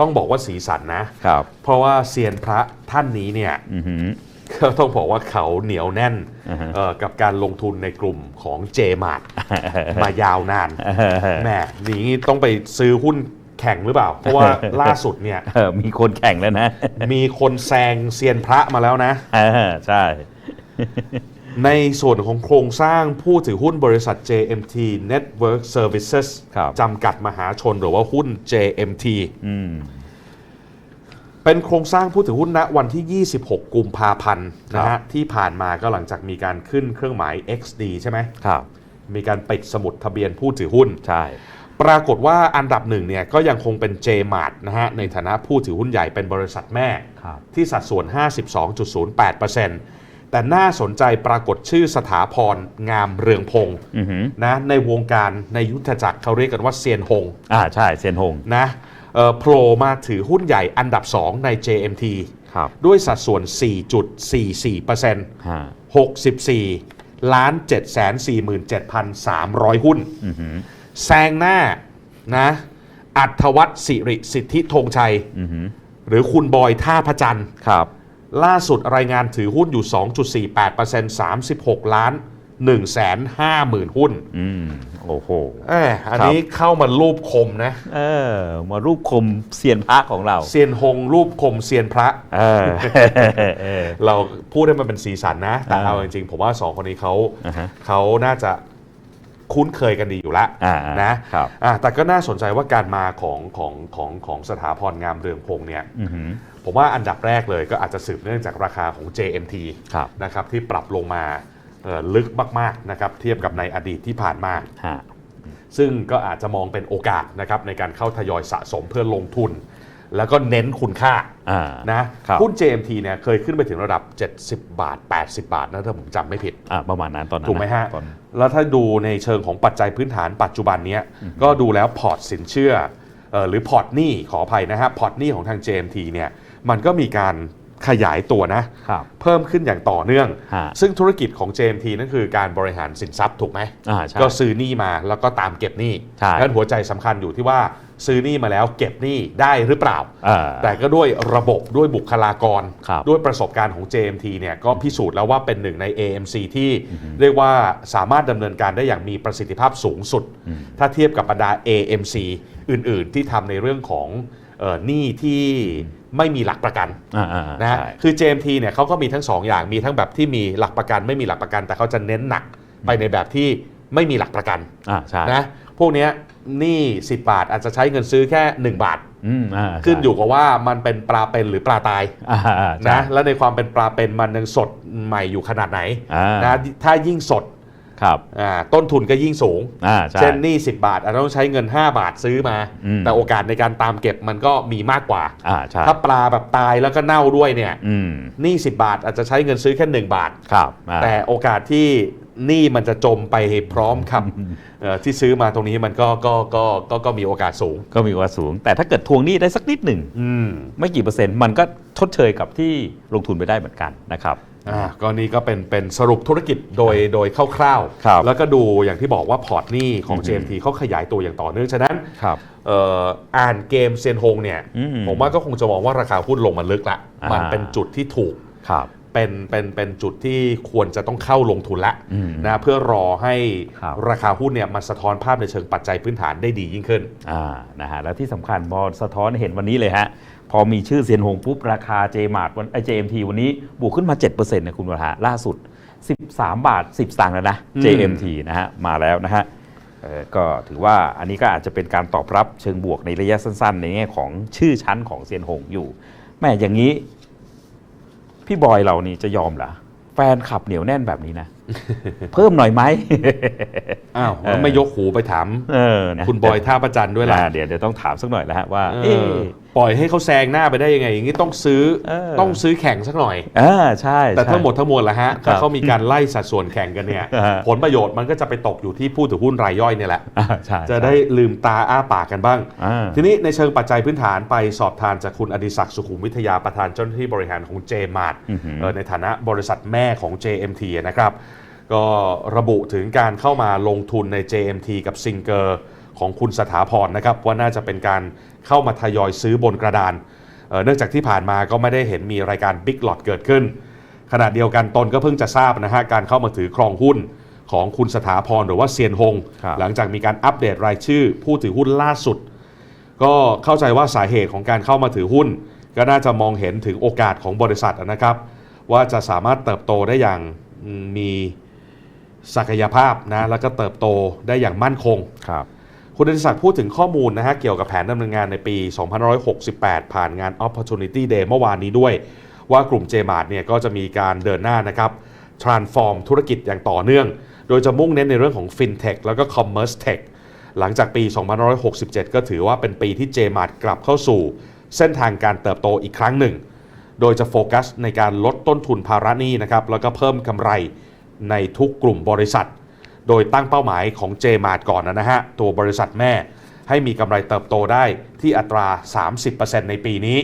ต้องบอกว่าสีสันนะ ครับ เพราะว่าเซียนพระท่านนี้เนี่ยอือหือ ก็ต้องบอกว่าเขาเหนียวแน่นอ่าฮะ เอ่อกับการลงทุนในกลุ่มของเจมาร์มายาวนาน แหมนี้ต้องไปซื้อหุ้นแข่งหรือเปล่า เพราะว่าล่าสุดเนี่ย เออมีคนแข่งแล้วนะมีคนแซงเซียนพระมาแล้วนะ เออใช่ ในส่วนของโครงสร้างผู้ถือหุ้นบริษัท JMT Network Services ครับจำกัดมหาชนหรือว่าหุ้น JMT อืมเป็นโครงสร้างผู้ถือหุ้นณวันที่ 26 กุมภาพันธ์ครับนะฮะที่ผ่านมาก็หลังจากมีการขึ้นเครื่องหมาย XD ใช่ไหมครับ มีการปิดสมุดทะเบียนผู้ถือหุ้น ใช่ ปรากฏว่าอันดับหนึ่งเนี่ยก็ยังคงเป็น JMart นะฮะในฐานะผู้ถือหุ้นใหญ่เป็นบริษัทแม่ครับที่สัดส่วน 52.08% แต่น่าสนใจปรากฏชื่อสถาพรงามเรืองพงศ์อือหือนะในวงการในยุทธจักรเขาเรียกกันว่าเซียนหงอ่าใช่เซียนหงนะเอ่อโผล่มาถือหุ้นใหญ่อันดับ 2 ใน JMT ครับด้วยสัดส่วน 4.44%ฮะ64 ล้าน 747,300 หุ้นอือหือแซงหน้านะอัธวัฒน์สิริสิทธิธงชัยอือหือหรือคุณบอยท่าพระจันทร์ครับ ล่าสุดรายงานถือหุ้นอยู่ 2.48% 36 ล้าน1แสน5หมื่นหุ้นอืมโอ้โหเอยอันนี้เข้ามารูปคมนะ เออ มารูปคมเซียนพระของเรา เซียนหงรูปคมเซียนพระ เออเออ เราพูดให้มันเป็นสีสันนะ แต่อ่าเอาจริงๆ ผมว่าสองคนนี้เขาอ่าฮะ เขาน่าจะ คุ้นเคยกันดีอยู่แล้วอ่านะครับอ่าแต่ก็น่าสนใจว่าการมาของของของของสถาพรงามเรืองพงษ์เนี่ยอือหือ ผมว่าอันดับแรกเลยก็อาจจะสืบเนื่องจากราคาของ JMT ครับ นะครับที่ปรับลงมาเอ่อลึกมากๆนะครับเทียบกับในอดีตที่ผ่านมา ฮะ ซึ่งก็อาจจะมองเป็นโอกาสนะครับในการเข้าทยอยสะสมเพื่อลงทุน แล้วก็เน้นคุณค่าอ่า นะครับหุ้น JMT เนี่ยเคยขึ้นไปถึงระดับ 70 บาท 80 บาทนะถ้าผมจำไม่ผิด อ่าประมาณนั้นตอนนั้นถูกไหมฮะ ตอน แล้วถ้าดูในเชิงของปัจจัยพื้นฐานปัจจุบันเนี้ยก็ดูแล้วพอร์ตสินเชื่อเอ่อหรือพอร์ตหนี้ขออภัยนะฮะพอร์ตหนี้ของทาง JMT เนี่ยมันก็มีการขยายตัวนะครับเพิ่มขึ้นอย่างต่อเนื่อง ฮะ ซึ่งธุรกิจของ JMT นั่นคือการบริหารสินทรัพย์ถูกไหม อ่าใช่ ก็ซื้อหนี้มาแล้วก็ตามเก็บหนี้ใช่ งั้นหัวใจสำคัญอยู่ที่ว่า ซื้อหนี้มาแล้วเก็บหนี้ได้หรือเปล่าอ่า แต่ก็ด้วยระบบด้วยบุคลากรครับด้วยประสบการณ์ของ JMT เนี่ยก็พิสูจน์แล้วว่าเป็นหนึ่งใน AMC ที่เรียกว่าสามารถดำเนินการได้อย่างมีประสิทธิภาพสูงสุด ถ้าเทียบกับบรรดา AMC อื่น ๆ ที่ทำในเรื่องของเอ่อหนี้ที่ไม่มีหลักประกันอ่าอ่านะฮะใช่คือ JMT เนี่ยเขาก็มีทั้งสองอย่างมีทั้งแบบที่มีหลักประกัน ไม่มีหลักประกัน แต่เขาจะเน้นหนักไปในแบบที่ไม่มีหลักประกันอ่าใช่นะพวกเนี้ย หนี้10 บาท อาจจะใช้เงินซื้อแค่ 1 บาท อืมอ่าขึ้นอยู่กับว่ามันเป็นปลาเป็นหรือปลาตายอ่าอ่าใช่นะและในความเป็นปลาเป็นมันยังสดใหม่อยู่ขนาดไหนอ่านะถ้ายิ่งสดครับอ่าต้นทุนก็ยิ่งสูง อ่าใช่ เช่นหนี้10 บาทอาจจะต้องใช้เงิน 5 บาทซื้อมา อืม แต่โอกาสในการตามเก็บมันก็มีมากกว่า อ่าใช่ถ้าปลาแบบตายแล้วก็เน่าด้วยเนี่ยอืมหนี้10 บาทอาจจะใช้เงินซื้อแค่ 1 บาท ครับอ่าแต่โอกาสที่ หนี้มันจะจมไปพร้อมกับเอ่อที่ซื้อมาตรงนี้มันก็ก็ก็ก็ก็มีโอกาสสูง ก็มีว่าสูง แต่ถ้าเกิดทวงหนี้ได้สักนิดหนึ่งอืมไม่กี่เปอร์เซ็นต์มันก็ชดเชยกับที่ลงทุนไปได้เหมือนกันนะครับอ่าก็นี่ก็เป็นเป็นสรุปธุรกิจโดยโดยคร่าวครับแล้วก็ดูอย่างที่บอกว่าพอร์ตหนี้ของอืม JMT เขาขยายตัวอย่างต่อเนื่อง ฉะนั้นครับเอ่ออ่านเกมเซียนฮงเนี่ยอืมผมว่าก็คงจะมองว่าราคาหุ้นลงมาลึกละอ่ามัมันเป็นจุดที่ถูกครับ เป็นเป็นเป็นจุดที่ควรจะต้องเข้าลงทุนละอืมนะเพื่อรอให้ครับ ราคาหุ้นเนี่ยมันสะท้อนภาพในเชิงปัจจัยพื้นฐานได้ดียิ่งขึ้น อ่านะฮะแล้วที่สำคัญพอสะท้อนให้เห็นวันนี้เลยฮะ พอมีชื่อเซียนหงปุ๊บ ราคา j m a r t วันไอ JMT วันนี้บวกขึ้นมา 7%นะคุณวรหะล่าสุด 13 บาท 10สตางค์แล้วนะ อืม JMT นะฮะ มาแล้วนะฮะเอ่อก็ถือว่าอันนี้ก็อาจจะเป็นการตอบรับเชิงบวกในระยะสั้นๆ ในแง่ของชื่อชั้นของเซียนหงอยู่แม่อย่างนี้ พี่บอยเรานี่จะยอมเหรอแฟนขับเหนียวแน่นแบบนี้นะ เพิ่มหน่อยไหมอ้าวเออไม่ยกหูไปถามเออนะคุณบอยท่าประจันด้วยล่ะ อ่าเดี๋ยวเดี๋ยวต้องถามสักหน่อยแล้วฮะว่าเอเอ๊ะอ ปล่อยให้เขาแซงหน้าไปได้ยังไง อย่างนี้ต้องซื้อเออ ต้องซื้อแข่งสักหน่อย อ่าใช่แต่ใช่ ทั้งหมดทั้งมวลละฮะครัถ้าบเขามีการไล่สัดส่วนแข่งกันเนี่ยอ่าผลประโยชน์มันก็จะไปตกอยู่ที่ผู้ถือหุ้นรายย่อยเนี่ยแหละ อ่าใช่จะได้ลืมตาอ้าปากกันบ้าง อ่า ทีนี้ในเชิงปัจจัยพื้นฐานไปสอบทานจากคุณอดิศักดิ์สุขุมวิทยาประธานเจ้าหน้าที่บริหารของ j m a r t อือหือ เอ่อในฐานะบริษัทแม่ของ JMT นะครับ ก็ระบุถึงการเข้ามาลงทุนใน JMT กับซิงเกอร์ ของคุณสถาพรนะครับว่าน่าจะเป็นการเข้ามาทยอยซื้อบนกระดานเอ่อเนื่องจากที่ผ่านมาก็ไม่ได้เห็นมีรายการบิ๊กหลอดเกิดขึ้น ขณะเดียวกันตนก็เพิ่งจะทราบนะฮะการเข้ามาถือครองหุ้นของคุณสถาพรหรือว่าเซียนหงครับหลังจากมีการอัปเดตรายชื่อ ผู้ถือหุ้นล่าสุด ก็เข้าใจว่าสาเหตุของการเข้ามาถือหุ้น ก็น่าจะมองเห็นถึงโอกาสของบริษัทนะครับ ว่าจะสามารถเติบโตได้อย่างอืมมีศักยภาพนะแล้วก็เติบโตได้อย่างมั่นคงครับ คุณอดิศักดิ์พูดถึงข้อมูลนะฮะเกี่ยวกับแผนดำเนินงานในปี 2568 ผ่านงาน Opportunity Day เมื่อวานนี้ด้วย ว่ากลุ่ม JMart เนี่ยก็จะมีการเดินหน้านะครับ transform ธุรกิจอย่างต่อเนื่อง โดยจะมุ่งเน้นในเรื่องของ FinTech แล้วก็ Commerce Tech หลังจากปี 2567 ก็ถือว่าเป็นปีที่ JMart กลับเข้าสู่ เส้นทางการเติบโตอีกครั้งหนึ่ง โดยจะโฟกัสในการลดต้นทุนภาระหนี้นะครับแล้วก็เพิ่มกำไรในทุกกลุ่มบริษัท โดยตั้งเป้าหมายของ JMart ก่อนนะฮะ ตัวบริษัทแม่ให้มีกำไรเติบโตได้ที่อัตรา 30%ในปีนี้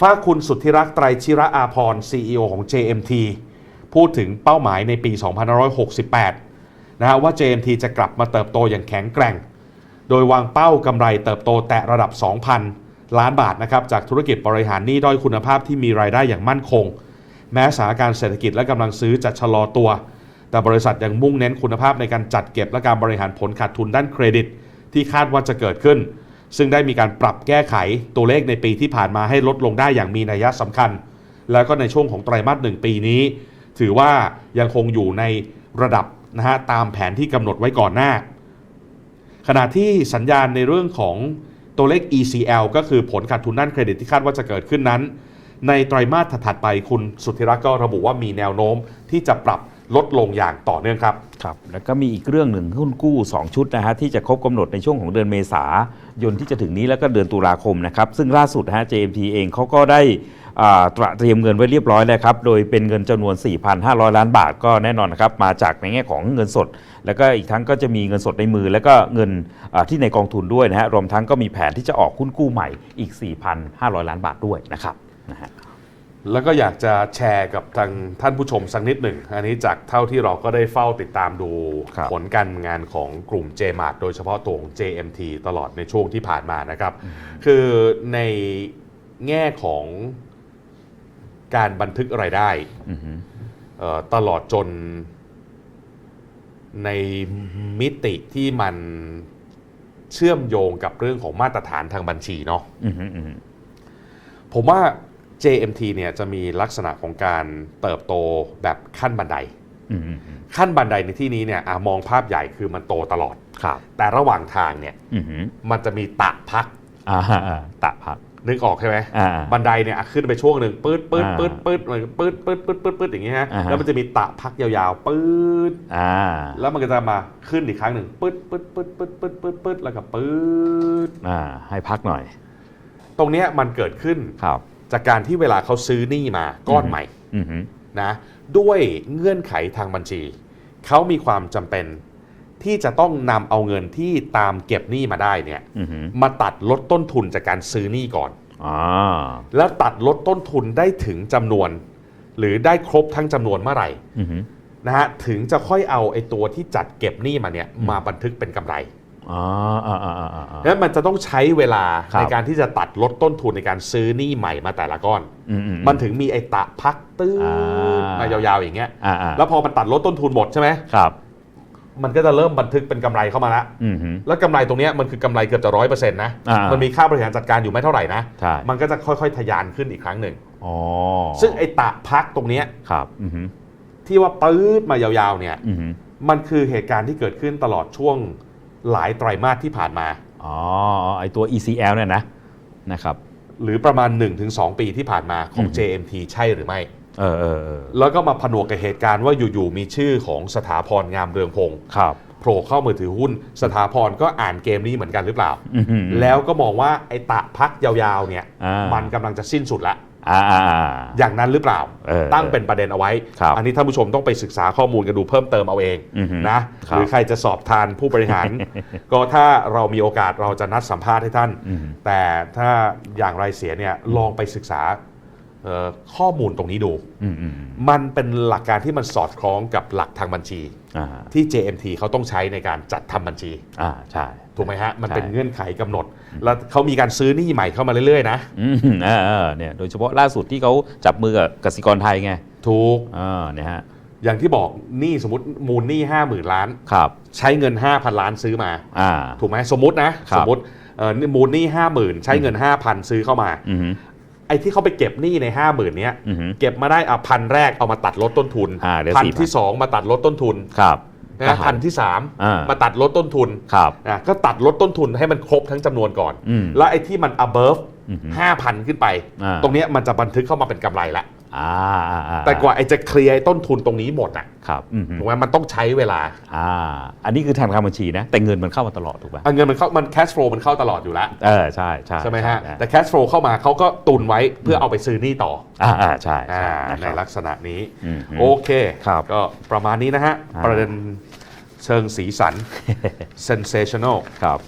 ฝ้าคุณสุทธิรักษ์ไตรชิระอาพร CEO ของ JMT พูดถึงเป้าหมายในปี 2568 นะฮะว่า JMT จะกลับมาเติบโตอย่างแข็งแกร่ง โดยวางเป้ากำไรเติบโตแตะระดับ 2,000 ล้านบาทนะครับจากธุรกิจบริหารหนี้ด้อยคุณภาพที่มีรายได้อย่างมั่นคง แม้สถานการณ์เศรษฐกิจและกำลังซื้อจะชะลอตัว แต่บริษัทยังมุ่งเน้นคุณภาพในการจัดเก็บและการบริหารผลขาดทุนด้านเครดิต ที่คาดว่าจะเกิดขึ้น ซึ่งได้มีการปรับแก้ไขตัวเลขในปีที่ผ่านมาให้ลดลงได้อย่างมีนัยสำคัญ แล้วก็ในช่วงของไตรมาสหนึ่งปีนี้ ถือว่ายังคงอยู่ในระดับนะฮะตามแผนที่กำหนดไว้ก่อนหน้า ขณะที่สัญญาณในเรื่องของตัวเลข ECL ก็คือผลขาดทุนด้านเครดิตที่คาดว่าจะเกิดขึ้นนั้น ในไตรมาสถัดไปคุณสุทธิรักษ์ก็ระบุว่ามีแนวโน้มที่จะปรับ ลดลงอย่างต่อเนื่องครับ ครับ แล้วก็มีอีกเรื่องหนึ่งหุ้นกู้ 2 ชุดนะฮะที่จะครบกำหนดในช่วงของเดือนเมษายนที่จะถึงนี้แล้วก็เดือนตุลาคมนะครับ ซึ่งล่าสุดนะฮะ JMT เองเขาก็ได้ตระเตรียมเงินไว้เรียบร้อยแล้วครับ โดยเป็นเงินจำนวน 4,500 ล้านบาทก็แน่นอนนะครับ มาจากในแง่ของเงินสด แล้วก็อีกทั้งก็จะมีเงินสดในมือ แล้วก็เงินที่ในกองทุนด้วยนะฮะรวมทั้งก็มีแผนที่จะออกหุ้นกู้ใหม่อีก 4,500 ล้านบาทด้วยนะครับนะฮะ แล้วก็อยากจะแชร์กับทางท่านผู้ชมสักนิดหนึ่ง อันนี้จากเท่าที่เราก็ได้เฝ้าติดตามดูครับผลการงานของกลุ่ม JMart โดยเฉพาะตัวของ JMT ตลอดในช่วงที่ผ่านมานะครับ คือในแง่ของการบันทึกรายได้อือฮึเอ่อตลอดจนในมิติที่มันเชื่อมโยงกับเรื่องของมาตรฐานทางบัญชีเนาะอือฮึอือฮึผมว่า JMT เนี่ยจะมีลักษณะของการเติบโตแบบขั้นบันไดอือฮึอือฮึขั้นบันไดในที่นี้เนี่ยอะมองภาพใหญ่คือมันโตตลอดครับแต่ระหว่างทางเนี่ยอือฮึมันจะมีตะพักอ่าอ่าตะพักนึกออกใช่ไหมอ่าบันไดเนี่ยอะขึ้นไปช่วงหนึ่งปื๊ดปื๊ดอ่าปื๊ดปื๊ดปื๊ดปื๊ดปื๊ดปื๊ดปื๊ดอย่างเงี้ยฮะอ่าฮะแล้วมันจะมีตะพักยาวๆปื๊ดอ่าแล้วมันก็จะมาขึ้นอีกครั้งหนึ่งปื๊ดปื๊ดปื๊ดปื๊ดปื๊ดปื๊ดปื๊ดแล้วก็ปื๊ดอ่าให้พักหน่อย ตรงเนี้ยมันเกิดขึ้นครับ จากการที่เวลาเขาซื้อหนี้มาก้อนใหม่อือฮึนะด้วยเงื่อนไขทางบัญชี เขามีความจำเป็นที่จะต้องนำเอาเงินที่ตามเก็บหนี้มาได้เนี่ยอือฮึมาตัดลดต้นทุนจากการซื้อหนี้ก่อนอ่าแล้วตัดลดต้นทุนได้ถึงจำนวน หรือได้ครบทั้งจำนวนเมื่อไหร่อือฮึนะฮะถึงจะค่อยเอาไอ้ตัวที่จัดเก็บหนี้มาเนี่ยมาบันทึกเป็นกำไร อ่าอ่าอ่าอ่าอ่า นั้นมันจะต้องใช้เวลาครับ ในการที่จะตัดลดต้นทุนในการซื้อหนี้ใหม่มาแต่ละก้อน อืมอื มันถึงมีไอ้ตะพักตื้ออ่ามมายาวๆอย่างเงี้ย อ่าอ่าแล้วพอมันตัดลดต้นทุนหมดใช่ไหมครับมันก็จะเริ่มบันทึกเป็นกำไรเข้ามาแล้วอือฮึ แล้วกำไรตรงเนี้ยมันคือกำไรเกือบจะร้อยเปอร์เซ็นต์นะ อ่ามั มันมีค่าบริหารจัดการอยู่ไม่เท่าไหร่นะ ใช่มันก็จะค่อยๆทะยานขึ้นอีกครั้งหนึ่ง อ๋อซึ่งไอ้ตะพักตรงเนี้ยครับอือฮึที่ว่าปื๊ดมายาวๆเนี่ย อือฮึมันคือเหตุการณ์ที่เกิดขึ้นตลอดช่วง หลายไตรมาสที่ผ่านมา อ๋อไอตัว ECL เนี่ยนะนะครับหรือประมาณ 1-2 ปีที่ผ่านมาของอืม JMT ใช่หรือไม่ เออเออเออแล้วก็มาผนวกกับเหตุการณ์ว่าอยู่ๆมีชื่อของสถาพรงามเรืองพงศ์ครับโผล่เข้ามาถือหุ้น สถาพรก็อ่านเกมนี้เหมือนกันหรือเปล่า อือฮึแล้วก็มองว่าไอ้ตะพักยาวๆเนี่ย อ่ามั มันกำลังจะสิ้นสุดละ อ่าอ่าอ่าอย่างนั้นหรือเปล่า เออตั้งเป็นประเด็นเอาไว้ ครับอันนี้ท่านผู้ชมต้องไปศึกษาข้อมูลกันดูเพิ่มเติมเอาเองอือฮึนะ ครับหรือใครจะสอบทานผู้บริหาร ก็ถ้าเรามีโอกาสเราจะนัดสัมภาษณ์ให้ท่าน อือฮึ แต่ถ้าอย่างไรเสียเนี่ยลองไปศึกษาเอ่อข้อมูลตรงนี้ดูอืมอืมอืมมันเป็นหลักการที่มันสอดคล้องกับหลักทางบัญชี อ่าที่ JMT เขาต้องใช้ในการจัดทำบัญชี อ่าใช่ ถถูกไหมฮะ มันใช่เป็นเงื่อนไขกำหนด แล้วเขามีการซื้อหนี้ใหม่เข้ามาเรื่อยๆนะอืมเออเออเนี่ยโดยเฉพาะล่าสุดที่เขาจับมือกับกสิกรไทยไง ถูกอ่าเนี่ยฮะอย่างที่บอกหนี้สมมติมูลหนี้ห้าหมื่นล้านครับใช้เงิน 5,000 ล้านซื้อมาอ่าถูกไหมสมมตินะครัสบมมติเอ่อมูลหนี้ห้าหมื่นใช้เงิน 5,000 ซื้อเข้ามาอืมไอ้ที่เขาไปเก็บหนี้ใน 5 0,000เนี้ยอืมเก็บมาได้อะพันแรกเอามาตัดลดต้นทุนอ่าเหลือพัน4,000ที่ 2 มาตัดลดต้นทุนครับ นะพันที่อ่า3มาตัดลดต้นทุนครับอะก็ตัดลดต้นทุนให้มันครบทั้งจำนวนก่อนอืมแล้วไอ้ที่มัน above อืม5,000 ขึ้นไปอ่าตรงเนี้ยมันจะบันทึกเข้ามาเป็นกำไรละอ่าอ่าอ่แต่กว่าไอ้จะเคลียร์ไอ้ต้นทุนตรงนี้หมดอะครับอืมถูกไหมมันต้องใช้เวลาอ่าอันนี้คือทางการบัญชีนะ แต่เงินมันเข้ามาตลอดถูกป่ะอะเงินมันเข้ามัน cash flow มันเข้าตลอดอยู่แล้วเออใช่ใช่ใช่ไหมฮะใช่แต่ cash flow เข้ามาเขาก็ตุนไว้เพื่อเอาไปซื้อหนี้ต่ออ่าอ่าใช่อ่าใช่นะในครับลักษณะนี้อืมโอเคครับก็ประมาณนี้นะฮะอ่าประเด็น เชิงสีสัน sensational ครับ